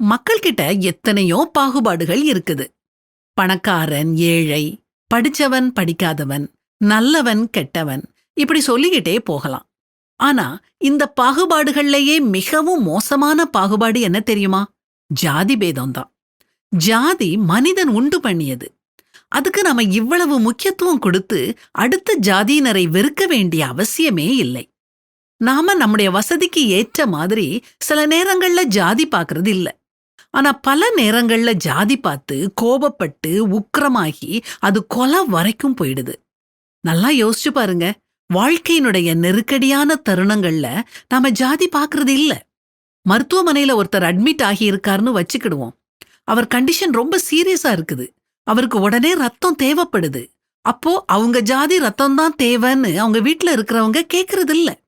மக்கள்கிட்ட எத்தனையோ பாகுபாடுகள் இருக்குது. பணக்காரன் ஏழை படிச்சவன் படிக்காதவன் நல்லவன் கெட்டவன் இப்படி சொல்லிக்கிட்டே போகலாம். ஆனா இந்த பாகுபாடுகள்லயே மிகவும் மோசமான பாகுபாடு என்ன தெரியுமா? ஜாதி பேதம்தான். ஜாதி மனிதன் உண்டு பண்ணியது. அதுக்கு நாம இவ்வளவு முக்கியத்துவம் கொடுத்து அடுத்த ஜாதியினரை வெறுக்க வேண்டிய அவசியமே இல்லை. நாம நம்முடைய வசதிக்கு ஏற்ற மாதிரி சில நேரங்கள்ல ஜாதி பார்க்கறது இல்ல. ஆனா பல நேரங்கள்ல ஜாதி பார்த்து கோபப்பட்டு உக்கிரமாகி அது கொலை வரைக்கும் போயிடுது. நல்லா யோசிச்சு பாருங்க. வாழ்க்கையினுடைய நெருக்கடியான தருணங்கள்ல நாம ஜாதி பாக்குறது இல்ல. மருத்துவமனையில ஒருத்தர் அட்மிட் ஆகி இருக்காருன்னு வச்சுக்கிடுவோம். அவர் கண்டிஷன் ரொம்ப சீரியஸா இருக்குது. அவருக்கு உடனே ரத்தம் தேவைப்படுது. அப்போ அவங்க ஜாதி ரத்தம் தான் தேவைன்னு அவங்க வீட்ல இருக்கிறவங்க கேக்குறது இல்ல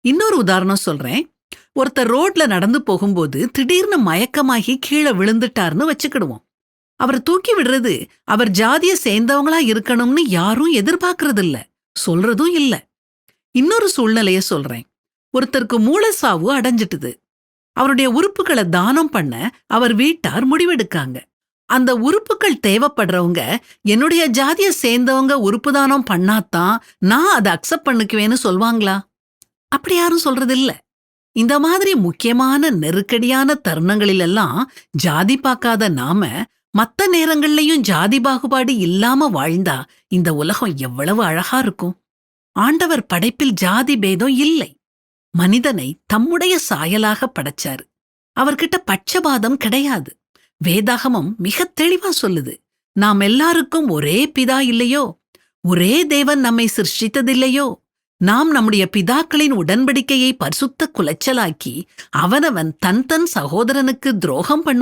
இன்னொரு உதாரணம் சொல்றேன். ஒருத்தர் ரோட்ல நடந்து போகும்போது திடீர்னு மயக்கமாகி கீழே விழுந்துட்டார்னு வச்சுக்கிடுவோம். அவர் தூக்கி விடுறது அவர் ஜாதிய சேர்ந்தவங்களா இருக்கணும்னு யாரும் எதிர்பார்க்கறது இல்ல சொல்றதும் இல்ல. இன்னொரு சூழ்நிலைய சொல்றேன். ஒருத்தருக்கு மூளைசாவு அடைஞ்சிட்டுது. அவருடைய உறுப்புகளை தானம் பண்ண அவர் வீட்டார் முடிவெடுக்காங்க. அந்த உறுப்புகள் தேவைப்படுறவங்க என்னுடைய ஜாதிய சேர்ந்தவங்க உறுப்பு தானம் பண்ணாதான் நான் அதை அக்செப்ட் பண்ணிக்குவேன்னு சொல்வாங்களா? அப்படி யாரும் சொல்றதில்ல. இந்த மாதிரி முக்கியமான நெருக்கடியான தருணங்களிலெல்லாம் ஜாதி பார்க்காத நாம மத்த நேரங்கள்லயும் ஜாதி பாகுபாடு இல்லாம வாழ்ந்தா இந்த உலகம் எவ்வளவு அழகா இருக்கும். ஆண்டவர் படைப்பில் ஜாதி பேதம் இல்லை. மனிதனை தம்முடைய சாயலாக படைச்சாரு. அவர்கிட்ட பட்சபாதம் கிடையாது. வேதாகமம் மிக தெளிவா சொல்லுது நாம் எல்லாருக்கும் ஒரே பிதா இல்லையோ? ஒரே தேவன் நம்மை சிருஷ்டித்ததில்லையோ? நாம் நம்முடைய பிதாக்களின் உடன்படிக்கையை பரிசுத்த குலைச்சலாக்கி அவனவன் தன் தன் சகோதரனுக்கு துரோகம் பண்ணும்